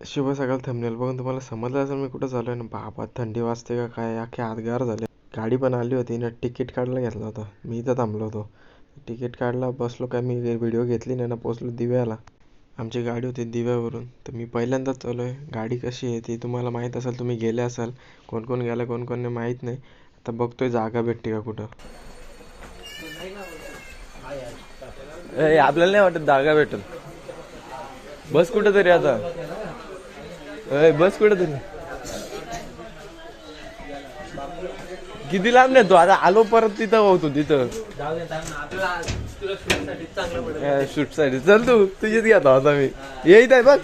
शुभ सकाळ थंबनेल बघून तुम्हाला समजलं असेल मी कुठं चालू आहे ना बाबा थंडी वाजते का काय? अख्खे आतगार झाले. गाडी पण आली होती ना तिकीट काढायला घेतला होता. मी इथं थांबलो होतो. तिकीट काढला बसलो काय? मी व्हिडिओ घेतली नाही ना पोचलो दिव्याला. आमची गाडी होती दिव्यावरून. तर मी पहिल्यांदाच चालू आहे गाडी कशी आहे ती तुम्हाला माहीत असेल तुम्ही गेले असाल. कोण कोण गेलं कोण कोण नाही माहीत नाही. आता बघतोय जागा भेटते का कुठं. ए, आपल्याला नाही वाटत जागा भेटेल. बस कुठं तरी आता. ए, बस कुठं तरी? किती लांब नाही तू? आता आलो परत तिथं होतो तिथं. शूटसाठी चल तू तुझीच घेता होता मी. येईत आहे बघ.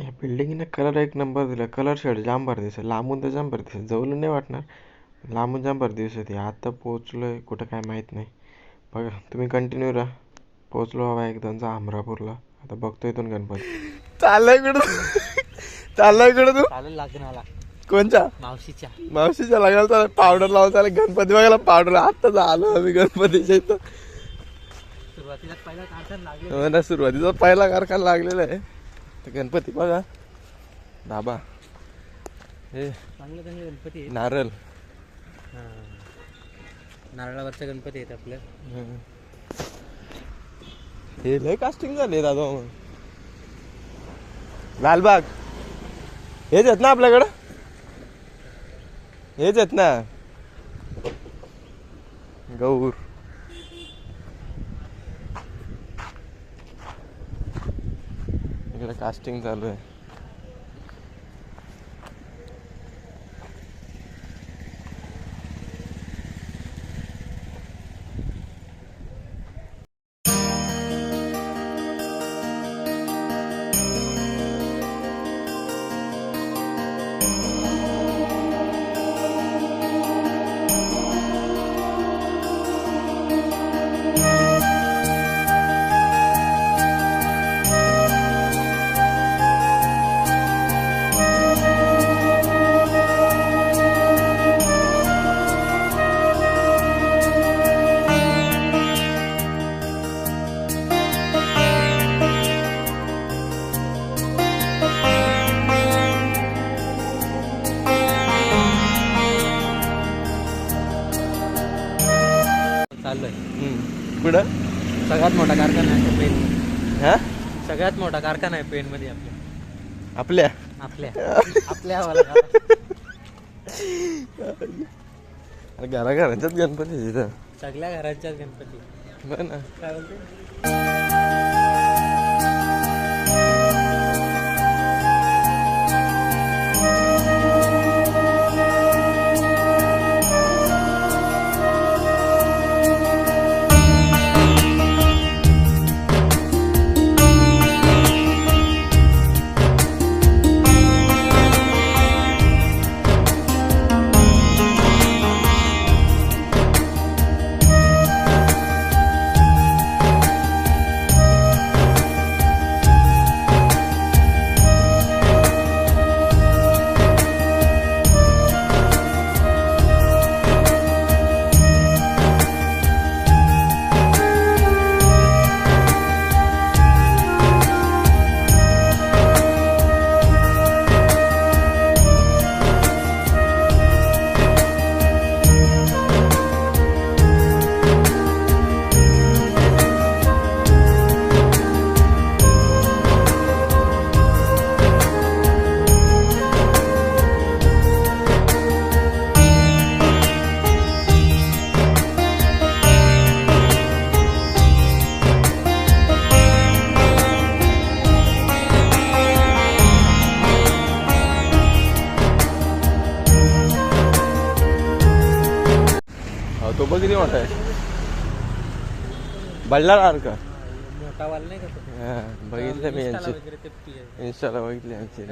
या बिल्डिंगने कलर एक नंबर दिला. कलर शेड जाम भारी दिसत लांबून तर जाम भारी दिसत जवळून नाही वाटणार. लांबून जाम भारी दिसत आता पोचलोय कुठं काय माहीत नाही. बघा तुम्ही कंटिन्यू राहा. पोचलो हवा एकदाचा अमरापूरला. आता बघतो इथून गणपती. चाललाय कुठं चाललाय कुठं तू. चालेल लग्नाला कोणच्या? मावशीच्या. मावशीच्या लागला चालेल पावडर लावून चालेल गणपती बघायला पावडर आत्ताच आलो आम्ही गणपतीच्या इथं. सुरुवातीला पहिला काढताना लागले हो ना सुरुवातीचा पहिला कारखाना लागलेला आहे. तर गणपती बघा. दाबा. हे. चांगले चांगले गणपती नारळ. हा. नारळावरचा गणपती आहेत आपल्या हे लय कास्टिंग झाले दादा. लालबाग. हेच आहेत ना आपल्याकडं? हेच आहेत ना? गौर. इकडे कास्टिंग चालू आहे. मोठा कारखाना आहे पेन हा? सगळ्यात मोठा कारखाना आहे पेन मध्ये आपल्या. आपल्या? आपल्या. आपल्या वाला घराघरांच्याच गणपती तिथं सगळ्या घरांच्याच गणपती. बरं ना. काय बोलते? मोठा आहे. बल्लाळ का मोठा वाला नाही का तो? हा, बघितलं मी इंस्टाला यांची. इन्स्टाला बघितली यांची.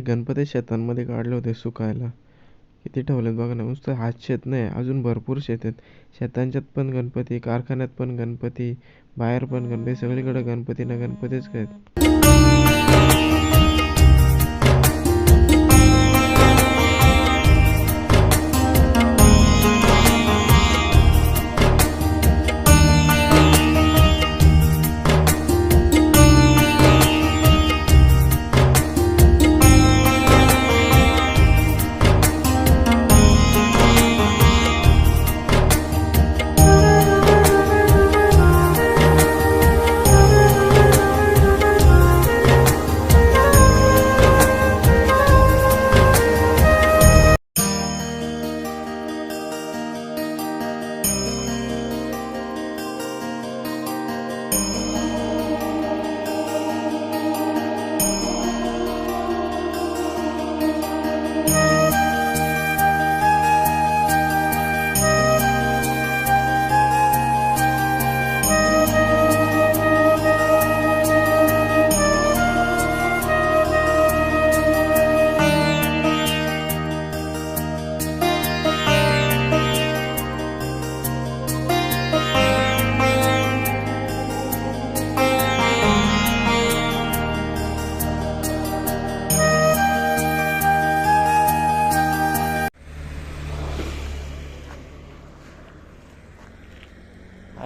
गणपती शेतांमध्ये काढले होते सुकायला किती ठेवलेत बघा ना नुसतं हात शेत नाही अजून भरपूर शेत आहेत. शेतांच्यात पण गणपती कारखान्यात पण गणपती बाहेर पण गणपती सगळीकडे गणपती ना गणपतीच काय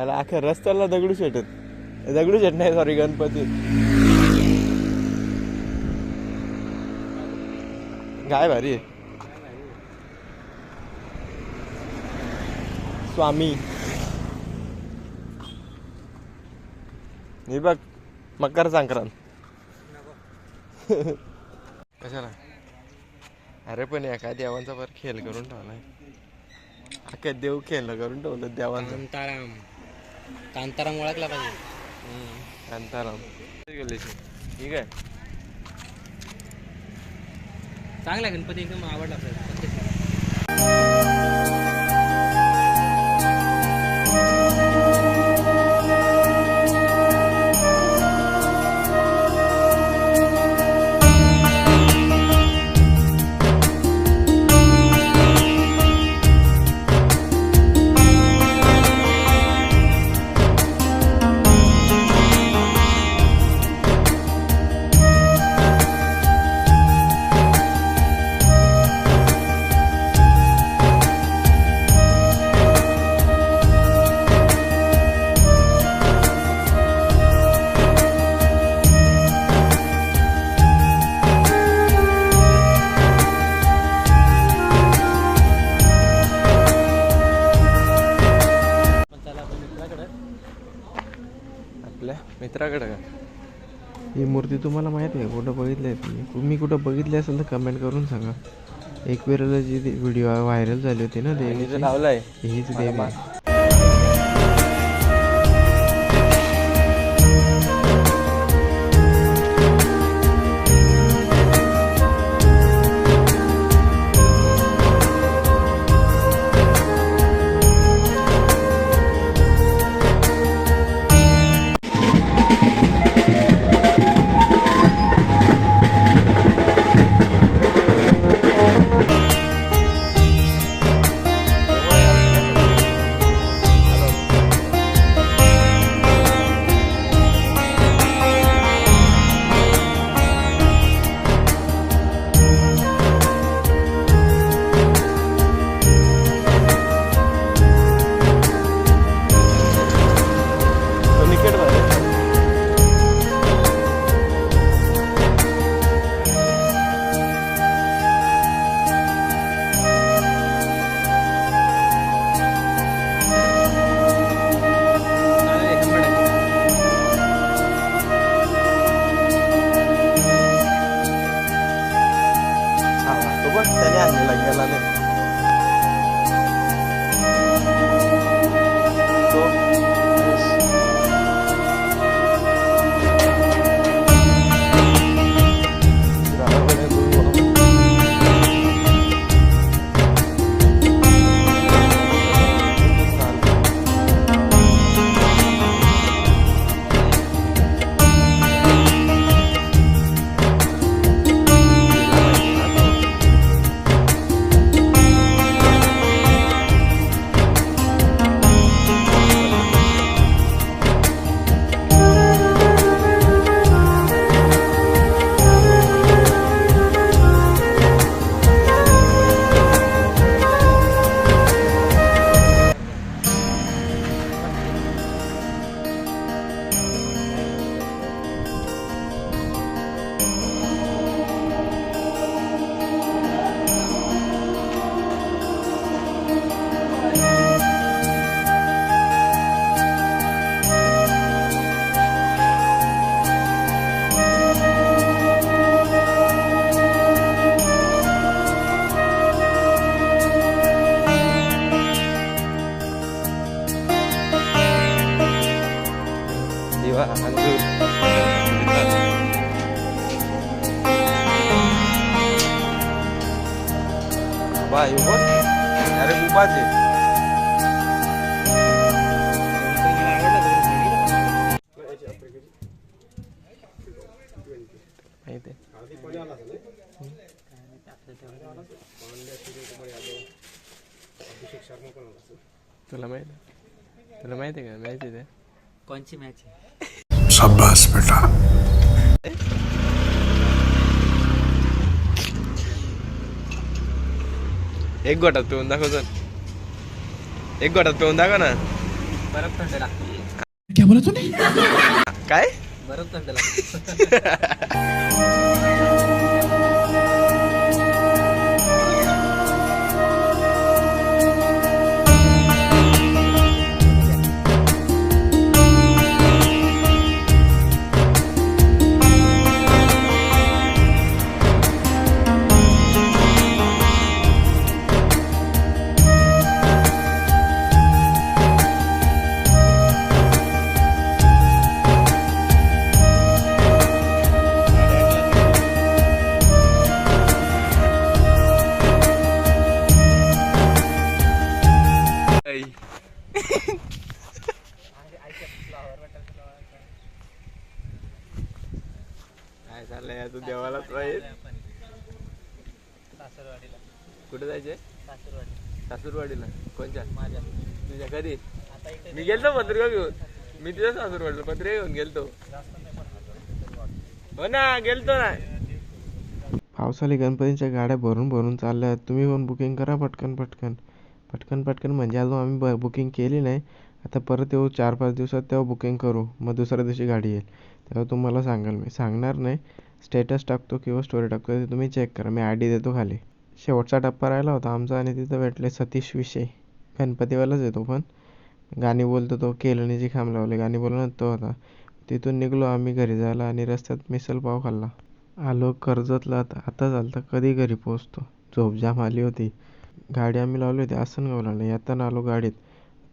आला अख्या रस्त्याला दगडू शेट आहेत. दगडू शेट नाही सॉरी गणपती. काय भारी स्वामी. हे बघ मकर संक्रांत. कशाला? अरे पण एका देवांचा बरं खेळ करून ठेवलाय. अख्या देव खेळ करून ठेवलं देवांचं. कांताराम ओळखला पाहिजे. कांताराम. ठीक आहे. चांगला गणपती एकदम आवडला पाहिजे तुम्हाला माहिती आहे कुठं बघितली आहे तुम्ही तुम्ही कुठं बघितली असेल तर कमेंट करून सांगा. एक वेळेला जी व्हिडिओ व्हायरल झाली होती ना देवीची हीच देवी. आहे. वा अंजूर बाय बोल अरे उभाच आहे? तुला माहिती तुला माहिती आहे का? माहिती आहे ते? कोणची मॅच आहे? बेटा। एक गोटात पिऊन दाखव चल एक गोटात पिऊन दाखव ना. थंड लागते क्या बोला तूने? काय? बरफ थंड लागते कोणच्या तुझ्या कधी? मी गेलतो पत्रिका घेऊन. मी तुझ्या सासूरवाडीला पत्रिका घेऊन गेलतो. हो ना गेलतो ना. पावसाळी गणपतीच्या गाड्या भरून भरून चालल्या आहेत. तुम्ही पण बुकिंग करा पटकन पटकन. पटकन पटकन म्हणजे अजून आम्ही ब बुकिंग केली नाही. आता परत येऊ चार पाच दिवसात तेव्हा बुकिंग करू. मग दुसऱ्या दिवशी गाडी येईल. तेव्हा तुम्हाला सांगाल मी. सांगणार नाही. स्टेटस टाकतो किंवा स्टोरी टाकतो ते तुम्ही चेक करा. मी आय डी देतो खाली. शेवटचा टप्पा राहिला होता आमचा आणि तिथं भेटले सतीश विषय. गणपतीवालाच येतो पण. गाणी बोलतो तो केलणीची खांब लावले. गाणी बोलणार तो होता तिथून निघलो आम्ही घरी जायला आणि रस्त्यात मिसल पाव खाल्ला. आलो कर्जतला. आता आता चालतं. कधी घरी पोहोचतो? झोप जाम आली होती. गाडी आम्ही लावली होती. आसनगावला. नाही येताना आलो गाडीत.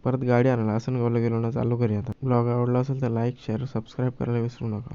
परत गाडी आणायला. आसनगावला गेलो ना चालू घरी आता. ब्लॉग आवडला असेल तर लाईक शेअर सबस्क्राईब करायला विसरू नका.